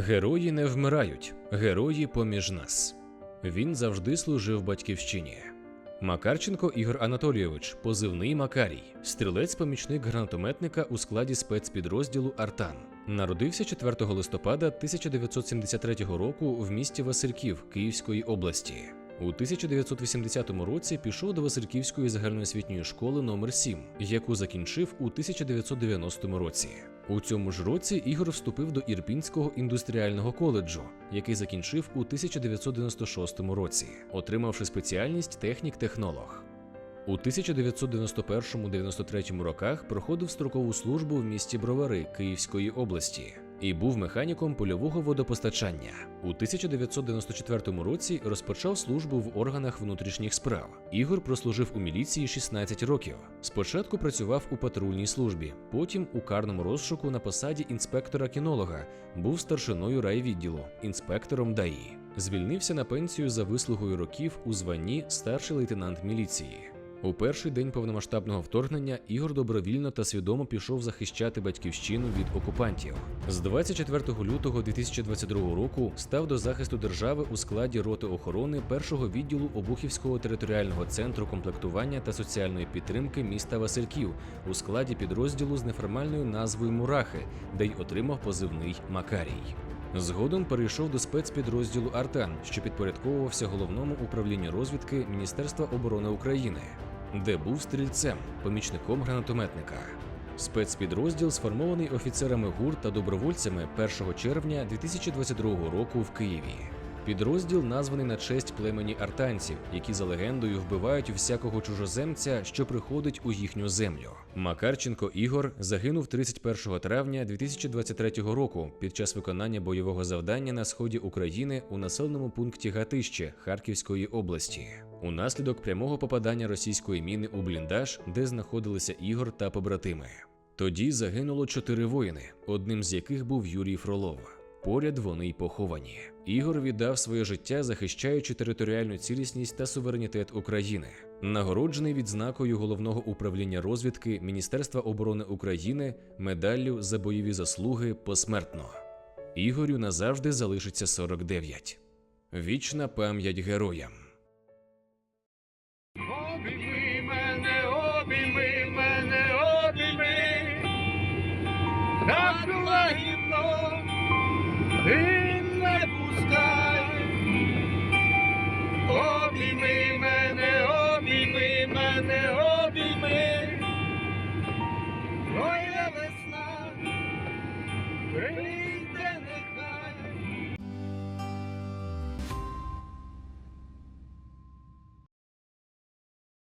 Герої не вмирають, герої поміж нас. Він завжди служив батьківщині. Макарченко Ігор Анатолійович, позивний Макарій, стрілець-помічник гранатометника у складі спецпідрозділу Артан. Народився 4 листопада 1973 року в місті Васильків Київської області. У 1980 році пішов до Васильківської загальноосвітньої школи номер 7 яку закінчив у 1990 році. У цьому ж році Ігор вступив до Ірпінського індустріального коледжу, який закінчив у 1996 році, отримавши спеціальність технік-технолог. У 1991-93 роках проходив строкову службу в місті Бровари Київської області і був механіком польового водопостачання. У 1994 році розпочав службу в органах внутрішніх справ. Ігор прослужив у міліції 16 років. Спочатку працював у патрульній службі, потім у карному розшуку на посаді інспектора-кінолога, був старшиною райвідділу, інспектором ДАІ. Звільнився на пенсію за вислугою років у званні старший лейтенант міліції. У перший день повномасштабного вторгнення Ігор добровільно та свідомо пішов захищати батьківщину від окупантів. З 24 лютого 2022 року став до захисту держави у складі роти охорони першого відділу Обухівського територіального центру комплектування та соціальної підтримки міста Васильків у складі підрозділу з неформальною назвою Мурахи, де й отримав позивний Макарій. Згодом перейшов до спецпідрозділу Артан, що підпорядковувався головному управлінню розвідки Міністерства оборони України, де був стрільцем, помічником гранатометника. Спецпідрозділ сформований офіцерами ГУР та добровольцями 1 червня 2022 року в Києві. Підрозділ названий на честь племені артанців, які за легендою вбивають всякого чужоземця, що приходить у їхню землю. Макарченко Ігор загинув 31 травня 2023 року під час виконання бойового завдання на сході України у населеному пункті Гатище Харківської області. Унаслідок прямого попадання російської міни у бліндаж, де знаходилися Ігор та побратими. Тоді загинуло чотири воїни, одним з яких був Юрій Фролов. Поряд вони й поховані. Ігор віддав своє життя, захищаючи територіальну цілісність та суверенітет України. Нагороджений відзнакою головного управління розвідки Міністерства оборони України медаллю за бойові заслуги посмертно. Ігорю назавжди залишиться 49. Вічна пам'ять героям. лагідно і не пускай, обійми мене, обійми мене.